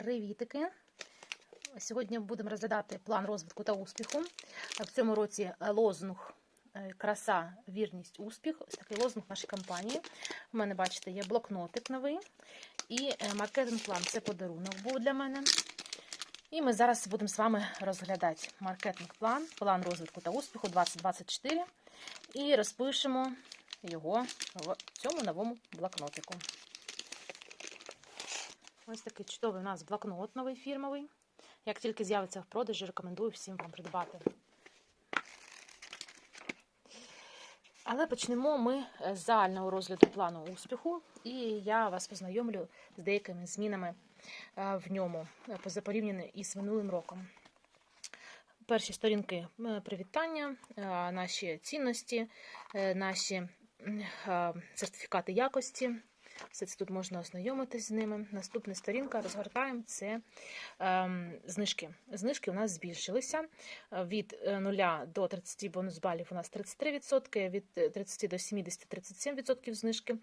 Привітики! Сьогодні будемо розглядати план розвитку та успіху. В цьому році лозунг е, краса, вірність, успіх. Такий лозунг нашої компанії. У мене, бачите, є блокнотик новий і е, маркетинг план це подарунок був для мене. І ми зараз будемо з вами розглядати маркетинг план, план розвитку та успіху 2024 і розпишемо його в цьому новому блокнотику. Ось такий чудовий у нас блокнот новий фірмовий. Як тільки з'явиться в продажі, рекомендую всім вам придбати. Але почнемо ми з загального розгляду плану успіху, і я вас познайомлю з деякими змінами в ньому порівняно із минулим роком. Перші сторінки привітання, наші цінності, наші сертифікати якості. Все це тут можна ознайомитись з ними. Наступна сторінка розгортаємо це е, знижки. Знижки у нас збільшилися від 0 до 30 бонус балів у нас 33%, від 30 до 70 37% знижки.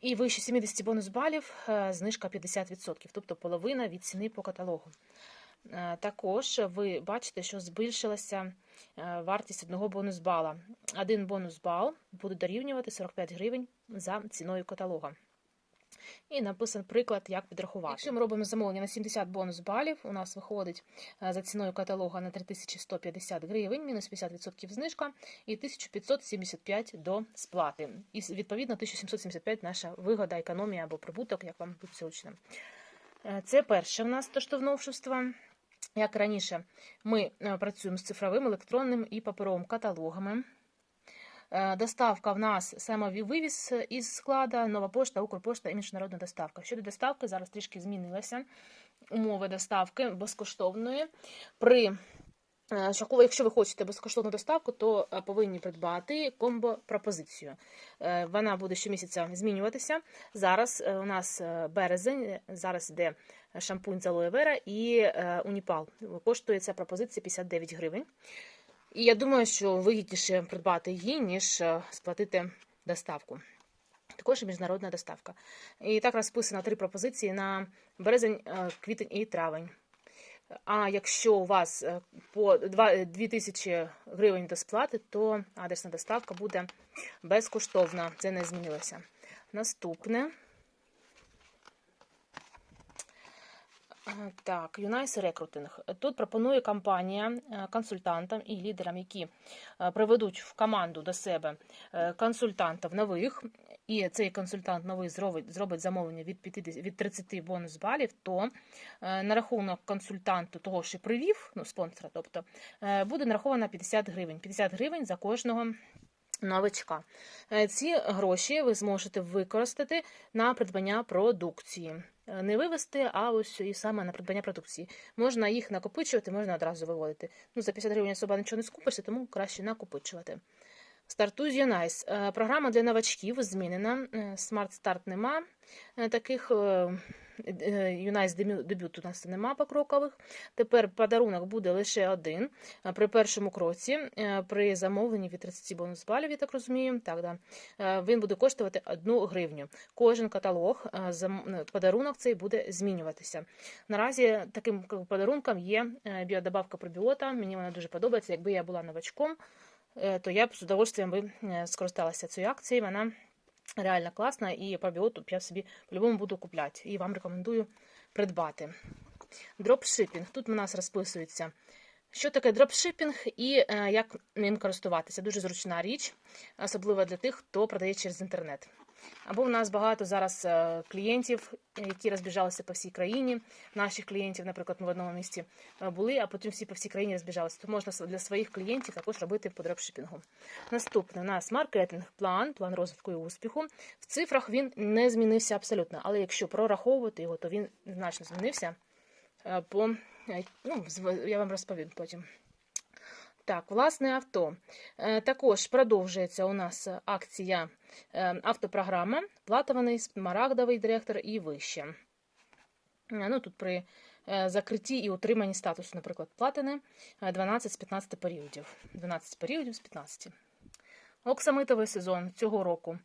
І вище 70 бонус балів знижка 50%, тобто половина від ціни по каталогу. Також ви бачите, що збільшилася вартість одного бонус бала. Один бонус бал буде дорівнювати 45 гривень за ціною каталога. І написан приклад, як підрахувати. Якщо ми робимо замовлення на 70 бонус балів, у нас виходить за ціною каталога на 3150 гривень, мінус 50% знижка, і 1575 до сплати. І відповідно 1775 наша вигода, економія або прибуток, як вам буде зручно. Це перше в нас то, що. Як раніше, ми працюємо з цифровим, електронним і паперовим каталогами. Доставка в нас саме вивіз із склада, нова пошта, Укрпошта і міжнародна доставка. Щодо доставки, зараз трішки змінилися умови доставки безкоштовної. При Якщо ви хочете безкоштовну доставку, то повинні придбати комбо-пропозицію. Вона буде щомісяця змінюватися. Зараз у нас березень, зараз йде шампунь з алоє вера і уніпал. Коштує ця пропозиція 59 гривень. І я думаю, що вигідніше придбати її, ніж сплатити доставку. Також міжнародна доставка. І так розписано три пропозиції на березень, квітень і травень. А якщо у вас по 2000 гривень до сплати, то адресна доставка буде безкоштовна. Це не змінилося. Наступне. Так, Юнайс Рекрутинг. Тут пропонує компанія консультантам і лідерам, які приведуть в команду до себе консультантів нових, і цей консультант новий зробить зробить замовлення від 50, від 30 бонус балів, то на рахунок консультанту того, що привів, ну, спонсора, тобто, буде нараховано 50 гривень. 50 гривень за кожного. Новичка. Ці гроші ви зможете використати на придбання продукції. Не вивести, а ось і саме на придбання продукції. Можна їх накопичувати, можна одразу виводити. Ну, За 50 гривень особа нічого не скупишся, тому краще накопичувати. Стартуй Юнайс. Програма для новачків змінена. Смарт старт нема. Таких Юнайс дебют у нас нема покрокових. Тепер подарунок буде лише один. При першому кроці, при замовленні від 30 бонус балів, я так розумію, так, да, він буде коштувати 1 гривню. Кожен каталог, подарунок цей буде змінюватися. Наразі таким подарунком є біодобавка пробіота. Мені вона дуже подобається. Якби я була новачком, то я б з удовольствием би скористалася цією акцією. Вона реально класна, і пробіоту я собі по-любому буду купляти. І вам рекомендую придбати. Дропшипінг. Тут у нас розписується, що таке дропшипінг і як ним користуватися. Дуже зручна річ, особливо для тих, хто продає через інтернет. Або у нас багато зараз клієнтів, які розбіжалися по всій країні. Наших клієнтів, наприклад, ми в одному місці були, а потім всі по всій країні розбіжалися. То можна для своїх клієнтів також робити по дропшипінгу. Наступне у нас маркетинг, план, план розвитку і успіху. В цифрах він не змінився абсолютно, але якщо прораховувати його, то він значно змінився. По, ну, Я вам розповім потім. Так, власне авто. Також продовжується у нас акція автопрограма, платований, смарагдовий директор і вище. Ну, Тут при закритті і утриманні статусу, наприклад, платини 12 з 15 періодів. 12 періодів з 15. Оксамитовий сезон цього року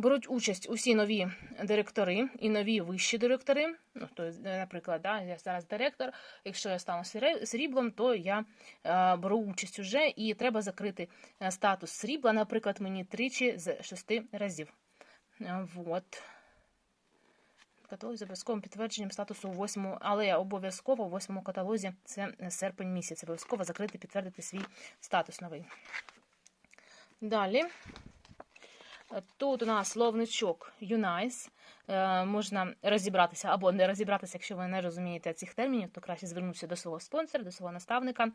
Беруть участь усі нові директори і нові вищі директори. Ну, то, е, наприклад, да, я зараз директор. Якщо я стану сріблом, то я е, беру участь уже і треба закрити е, статус срібла, наприклад, мені тричі з шести разів. Е, Вот. Каталог з обов'язковим підтвердженням статусу у восьмому, але обов'язково у восьмому каталозі це серпень місяць. Обов'язково закрити, підтвердити свій статус новий. Далі. Тут у нас словничок Юнайс. Е, Можна розібратися або не розібратися, якщо ви не розумієте цих термінів, то краще звернутися до свого спонсора, до свого наставника,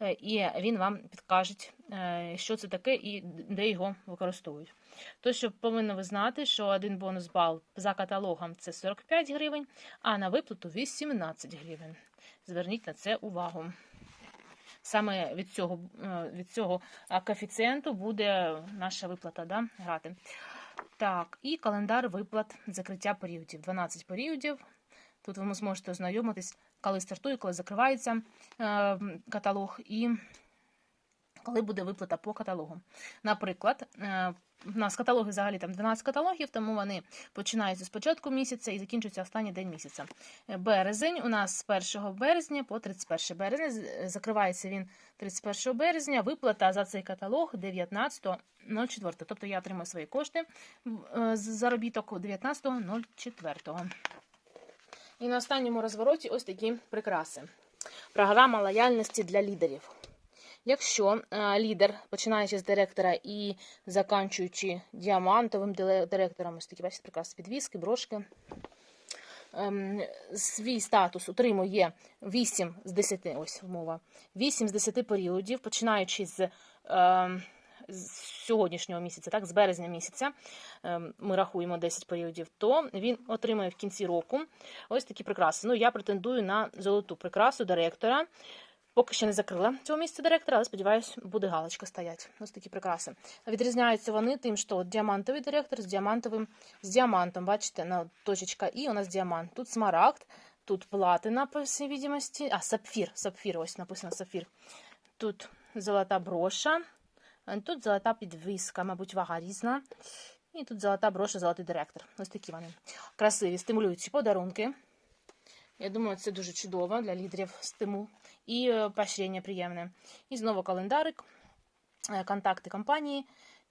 е, і він вам підкаже, е, що це таке і де його використовують. То, що повинні ви знати, що один бонус бал за каталогом це 45 гривень, а на виплату 18 гривень. Зверніть на це увагу. Саме від цього, е, від цього коефіцієнту буде наша виплата да, грати. Так, і календар виплат закриття періодів. 12 періодів. Тут ви зможете ознайомитись, коли стартує, коли закривається е, каталог, і коли буде виплата по каталогу. Наприклад, е, у нас каталоги взагалі там 12 каталогів, тому вони починаються з початку місяця і закінчуються останній день місяця. Е, Березень у нас з 1 березня по 31 березня. Закривається він 31 березня. Виплата за цей каталог 19.04. Тобто я отримую свої кошти е, з заробіток 19.04. І на останньому розвороті ось такі прикраси. Програма лояльності для лідерів. Якщо е, лідер, починаючи з директора і заканчуючи діамантовим директором, ось такі бачите, прекрасні підвіски, брошки, ем, свій статус отримує 8 з 10, ось мова, 8 з 10 періодів, починаючи з, ем, з сьогоднішнього місяця, так, з березня місяця, ем, ми рахуємо 10 періодів, то він отримає в кінці року ось такі прикраси. Ну, я претендую на золоту прикрасу директора. Поки ще не закрила цього місця директора, але сподіваюсь, буде галочка стоять. Ось такі прикраси. Відрізняються вони тим, що діамантовий директор з діамантовим з діамантом. Бачите, на точечка І у нас діамант. Тут смарагд, тут платина, по всій відомості. А, сапфір. Сапфір, ось написано сапфір. Тут золота броша, тут золота підвіска, мабуть, вага різна. І тут золота броша, золотий директор. Ось такі вони. Красиві, стимулюючі подарунки. Я думаю, це дуже чудово для лідерів стимул і е, поощрення приємне. І знову календарик, е, контакти компанії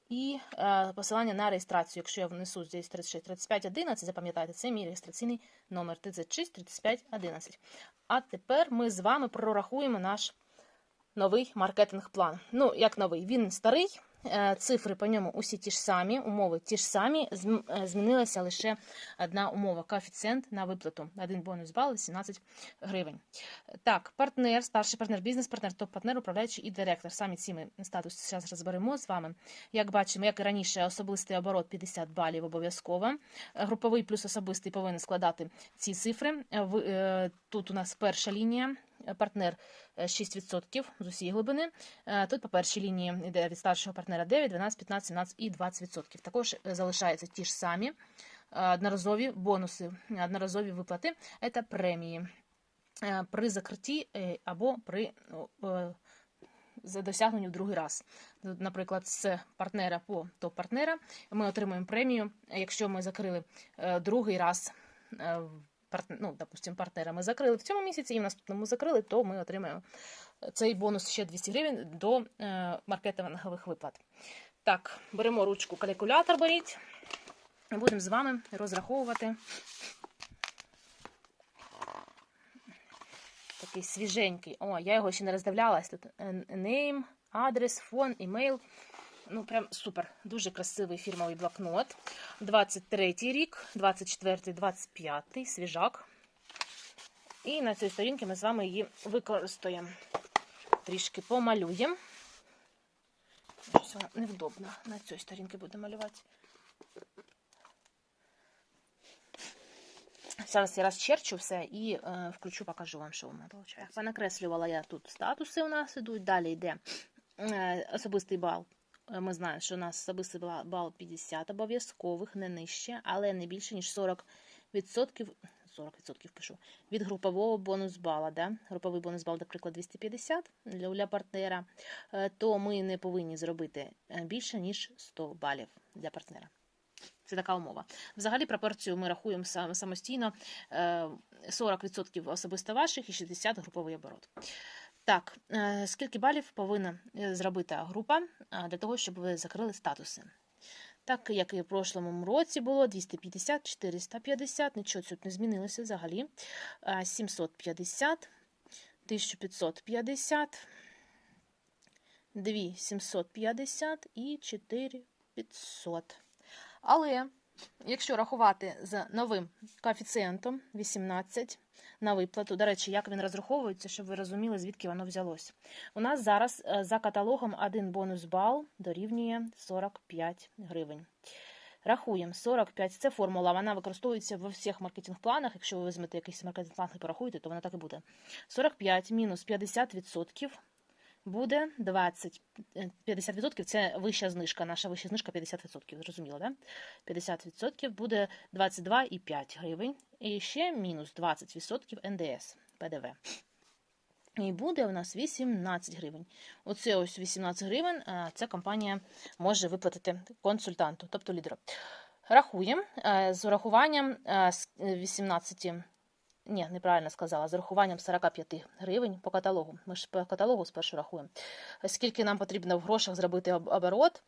і е, посилання на реєстрацію. Якщо я внесу здесь 36 35 11, запам'ятайте, це мій реєстраційний номер 36 35 11. А тепер ми з вами прорахуємо наш новий маркетинг-план. Ну, як новий, він старий. Е, Цифри по ньому усі ті ж самі, умови ті ж самі. е, Змінилася лише одна умова: коефіцієнт на виплату. Один бонус бал 18 гривень. Так, партнер, старший партнер, бізнес-партнер, топ-партнер, управляючий і директор. Самі ці ми статус зараз розберемо з вами. Як бачимо, як і раніше, особистий оборот 50 балів обов'язково. Груповий плюс особистий повинен складати ці цифри. Е, Тут у нас перша лінія. Е, Партнер е, 6% з усієї глибини. Е, Тут по першій лінії йде від старшого партнера 9, 12, 15, 17 і 20%. Також е, залишаються ті ж самі е, одноразові бонуси, одноразові виплати це премії е, при закритті е, або при е, за досягненню в другий раз. Наприклад, з партнера по топ-партнера ми отримуємо премію, якщо ми закрили е, другий раз. Ну, допустим, партнера ми закрили в цьому місяці і в наступному закрили, то ми отримаємо цей бонус ще 200 гривень до е, маркетингових виплат. Так, беремо ручку калькулятор, беріть. Будемо з вами розраховувати такий свіженький. О, я його ще не роздивлялась. Тут name, адрес, фон, імейл. Ну, прям супер. Дуже красивий фірмовий блокнот. 23 рік, 24-й, 25-й, свіжак. І на цій сторінці ми з вами її використаємо. Трішки помалюємо. Щось вона невдобно. На цій сторінці буду малювати. Зараз я розчерчу все і е, включу, покажу вам, що мене виходить. Понакреслювала я тут статуси у нас ідуть. Далі йде е, особистий бал. Е, Ми знаємо, що у нас особистий бал- бал 50 обов'язкових, не нижче, але не більше, ніж 40%. 40% пишу. Від групового бонус бала. Да? Груповий бонус бал, наприклад, 250 для, для партнера, е, то ми не повинні зробити е, більше, ніж 100 балів для партнера. Це така умова. Взагалі пропорцію ми рахуємо сам- самостійно е, 40% особисто ваших і 60% груповий оборот. Так, е, скільки балів повинна е, зробити група е, для того, щоб ви закрили статуси? Так, як і в прошлому році було 250, 450, нічого тут не змінилося взагалі. Е, 750, 1550, 2750 і 4500. Але якщо рахувати з новим коефіцієнтом 18 на виплату, до речі, як він розраховується, щоб ви розуміли, звідки воно взялось. У нас зараз е, за каталогом один бонус бал дорівнює 45 гривень. Рахуємо 45. Це формула, вона використовується в всіх маркетинг-планах. Якщо ви візьмете якийсь маркетинг-план і порахуєте, то вона так і буде. 45 мінус 50% буде 20. Е, 50% це вища знижка. Наша вища знижка 50%. Зрозуміло, да? 50% буде 22,5 гривень. І ще мінус 20% НДС ПДВ. І буде у нас 18 гривень. Оце ось 18 гривень е, ця компанія може виплатити консультанту, тобто лідеру. Рахуємо е, з урахуванням е, з 18, ні, неправильно сказала, з урахуванням 45 гривень по каталогу. Ми ж по каталогу спершу рахуємо. Скільки нам потрібно в грошах зробити оборот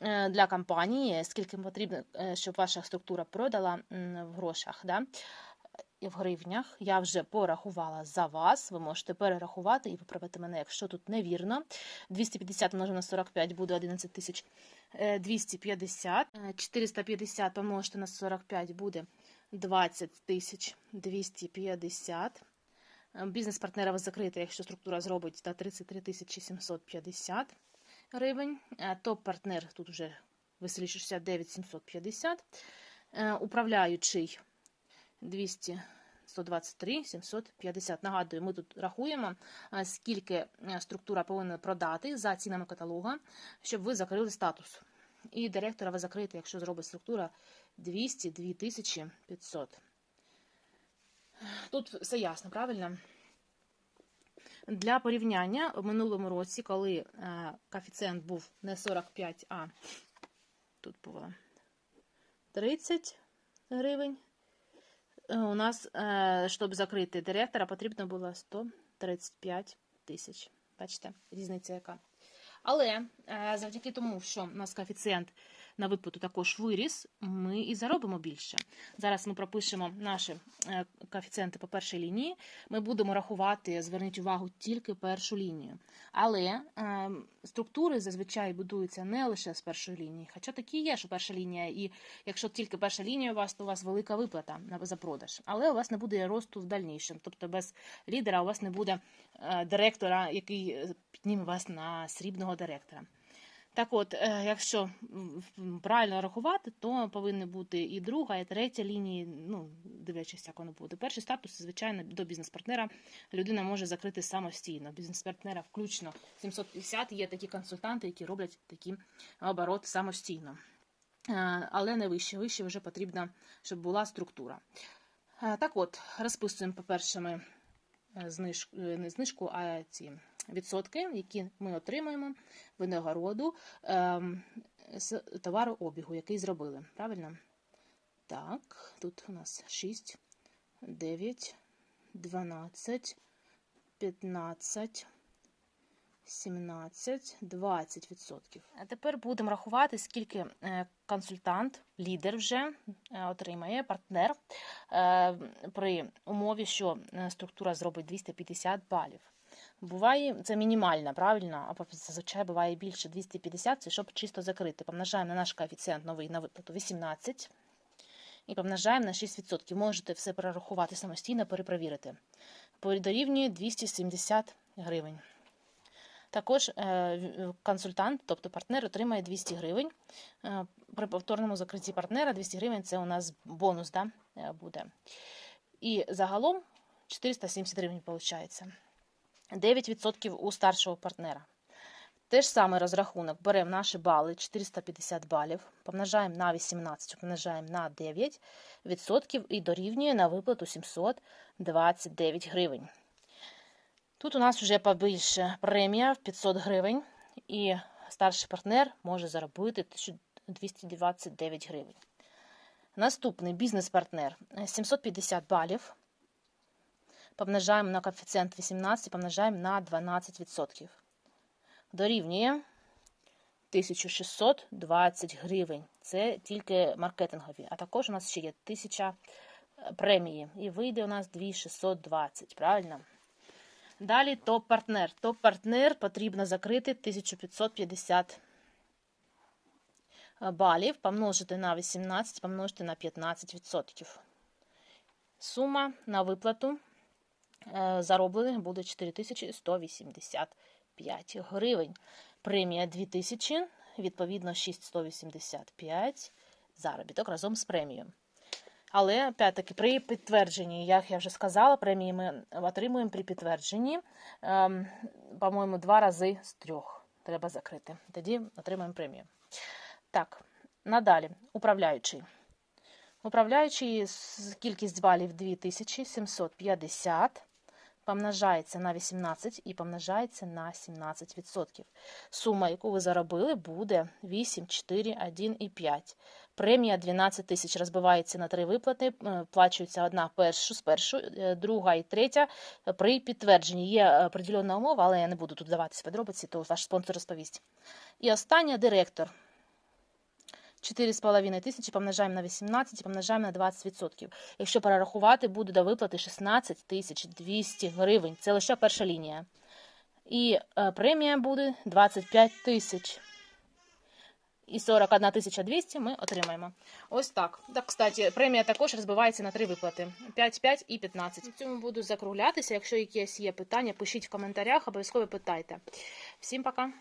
е, для компанії, скільки потрібно, е, щоб ваша структура продала в грошах. Да? і в гривнях. Я вже порахувала за вас. Ви можете перерахувати і виправити мене, якщо тут невірно. 250 множимо на 45 буде 11 тисяч е, 250. Е, 450 помножити на 45 буде 20 тисяч 250. Е, Бізнес-партнера ви закрите, якщо структура зробить на 33 тисячі 750 гривень. Е, Топ-партнер тут вже веселіше 69 750. Е, Управляючий 200, 123, 750. Нагадую, ми тут рахуємо, скільки структура повинна продати за цінами каталога, щоб ви закрили статус. І директора ви закриєте, якщо зробить структура 202 тисячі 500. Тут все ясно, правильно? Для порівняння в минулому році, коли е, коефіцієнт був не 45, а тут було 30 гривень, Е, у нас, е, щоб закрити директора, потрібно було 135 тисяч. Бачите, різниця яка. Але е, завдяки тому, що у нас коефіцієнт на виплату також виріс, ми і заробимо більше. Зараз ми пропишемо наші е, коефіцієнти по першій лінії. Ми будемо рахувати, зверніть увагу, тільки першу лінію. Але е, структури зазвичай будуються не лише з першої лінії, хоча такі є, що перша лінія, і якщо тільки перша лінія у вас, то у вас велика виплата за продаж. Але у вас не буде росту в дальнішому. Тобто без лідера у вас не буде директора, який підніме вас на срібного директора. Так от, е, якщо правильно рахувати, то повинні бути і друга, і третя лінії, ну, дивлячись, як воно буде. Перший статус, звичайно, до бізнес-партнера людина може закрити самостійно. Бізнес-партнера включно 750 є такі консультанти, які роблять такі обороти самостійно. Е, Але не вище. Вище вже потрібно, щоб була структура. Е, Так от, розписуємо, по-перше, ми знижку, не знижку, а ці відсотки, які ми отримаємо винагороду ем, з товарообігу, який зробили. Правильно? Так, тут у нас 6, 9, 12, 15, 17, 20 відсотків. А тепер будемо рахувати, скільки е, консультант, лідер вже е, отримає партнер е, при умові, що структура зробить 250 балів. Буває, це мінімальна, правильно, а зазвичай буває більше 250, це щоб чисто закрити. Помножаємо на наш коефіцієнт новий на виплату 18 і помножаємо на 6%. Можете все перерахувати самостійно, перепровірити. Дорівнює 270 гривень. Також е, консультант, тобто партнер, отримає 200 гривень. Е, При повторному закритті партнера 200 гривень це у нас бонус да, е, буде. І загалом 470 гривень виходить. 9% у старшого партнера. Те ж саме розрахунок. Беремо наші бали, 450 балів, помножаємо на 18, помножаємо на 9 відсотків і дорівнює на виплату 729 гривень. Тут у нас вже побільше премія в 500 гривень, і старший партнер може заробити 1229 гривень. Наступний бізнес-партнер Е, 750 балів. Помножаємо на коефіцієнт 18, помножаємо на 12%. Дорівнює 1620 гривень. Це тільки маркетингові. А також у нас ще є 1000 е, премії. І вийде у нас 2620, правильно? Далі топ-партнер. Топ-партнер потрібно закрити 1550 балів, помножити на 18, помножити на 15%. Сума на виплату е, зароблених буде 4185 гривень. Премія 2000, відповідно 6185 заробіток разом з премією. Але, опять-таки, при підтвердженні, як я вже сказала, премії ми отримуємо при підтвердженні, ем, по-моєму, два рази з трьох треба закрити. Тоді отримаємо премію. Так, надалі, управляючий. Управляючий кількість балів 2750 помножається на 18 і помножається на 17%. Сума, яку ви заробили, буде 8, 4, 1 і 5. Премія 12 тисяч розбивається на три виплати. Плачується одна першу, з першої, е, друга і третя при підтвердженні. Є е, определенна умова, але я не буду тут вдаватися в подробиці, то ваш спонсор розповість. І остання директор. 4,5 тисячі помножаємо на 18 і помножаємо на 20%. Якщо перерахувати, буде до виплати 16 тисяч 200 гривень. Це лише перша лінія. І е, премія буде 25 тисяч. І 41 тисяча 200 ми отримаємо. Ось так. Так, кстати, премія також розбивається на три виплати: 5, 5 і 15. В цьому буду закруглятися. Якщо якісь є питання, пишіть в коментарях, обов'язково питайте. Всім пока!